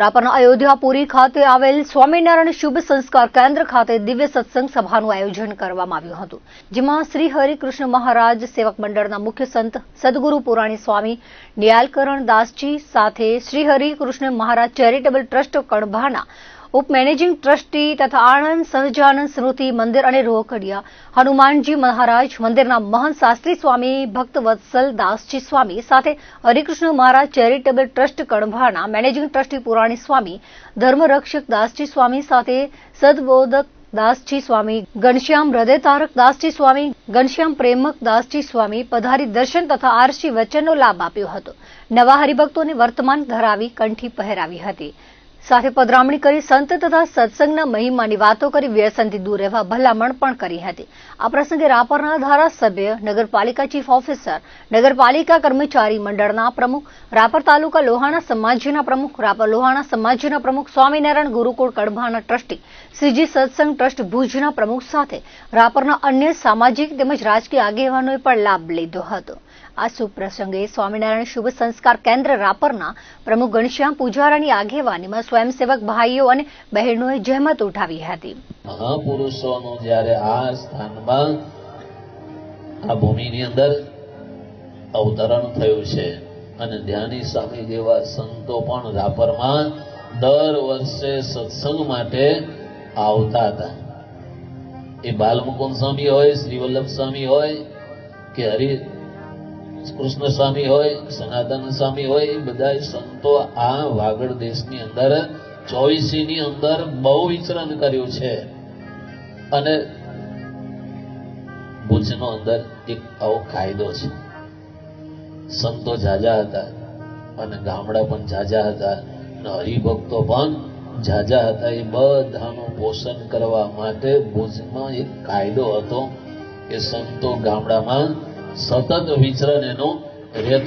રાપરના અયોધ્યાપુરી ખાતે આવેલ સ્વામિનારાયણ શુભ સંસ્કાર કેન્દ્ર ખાતે દિવ્ય સત્સંગ સભાનું આયોજન કરવામાં આવ્યું હતું, જેમાં શ્રી હરિકૃષ્ણ મહારાજ સેવક મંડળના મુખ્ય સંત સદગુરુ પુરાણી સ્વામી નિયાલકરણ દાસજી સાથે શ્રી હરિકૃષ્ણ મહારાજ ચેરિટેબલ ટ્રસ્ટ કણભાના ઉપ મેનેજિંગ ટ્રસ્ટી તથા આણંદ સહજાનંદ સ્મૃતિ મંદિર અને રોકડિયા હનુમાનજી મહારાજ મંદિરના મહંત શાસ્ત્રી સ્વામી ભક્તવત્સલ દાસજી સ્વામી સાથે હરિકૃષ્ણ મહારાજ ચેરિટેબલ ટ્રસ્ટ કણભાના મેનેજિંગ ટ્રસ્ટી પુરાણી સ્વામી ધર્મરક્ષક દાસજી સ્વામી સાથે સદબોધક દાસજી સ્વામી ઘનશ્યામ હૃદયતારક દાસજી સ્વામી ઘનશ્યામ પ્રેમક દાસજી સ્વામી પધારી દર્શન તથા આરસી વચનનો લાભ આપ્યો હતો. નવા હરિભક્તોને વર્તમાન ધરાવી કંઠી પહેરાવી હતી. સાથે પધરામણી કરી સંત તથા સત્સંગના મહિમાની વાતો કરી વ્યસનથી દૂર રહેવા ભલામણ પણ કરી હતી. આ પ્રસંગે રાપરના ધારાસભ્ય, નગરપાલિકા ચીફ ઓફિસર, નગરપાલિકા કર્મચારી મંડળના પ્રમુખ, રાપર તાલુકા લોહાણા સમાજના પ્રમુખ, રાપર લોહાણા સમાજના પ્રમુખ સ્વામિનારાયણ ગુરુકુળ કડભાના ટ્રસ્ટી, શ્રીજી સત્સંગ ટ્રસ્ટ ભુજના પ્રમુખ સાથે રાપરના અન્ય સામાજિક તેમજ રાજકીય આગેવાનોએ પણ લાભ લીધો હતો. આ શુભ પ્રસંગે સ્વામિનારાયણ શુભ સંસ્કાર કેન્દ્ર રાપરના પ્રમુખ ઘનશ્યામ પૂજારાની આગેવાનીમાં સ્વયંસેવક ભાઈઓ અને બહેનોએ જહેમત ઉઠાવી હતી. મહાપુરુષોનું જ્યારે આ સ્થાનમાં આ ભૂમિની અંદર અવતરણ થયું છે અને ધ્યાની સ્વામી જેવા સંતો પણ રાપરમાં દર વર્ષે સત્સંગ માટે આવતા હતા. એ બાલમુકુંદ સ્વામી હોય, શ્રી વલ્લભ સ્વામી હોય કે હરિ કૃષ્ણ સ્વામી હોય સનાતન સ્વામી હોય બધા સંતો આ વાગડ દેશની અંદર ચોવીસી ની અંદર બહુ વિચરણ કર્યું છે. અને ભુજનો અંદર એક આવો કાયદો છે. સંતો જાજા હતા અને ગામડા પણ જાજા હતા અને હરિભક્તો પણ જાજા હતા. એ બધાનું પોષણ કરવા માટે ભુજમાં એક કાયદો હતો કે સંતો ગામડામાં સતત વિચરણ એનું રહેતો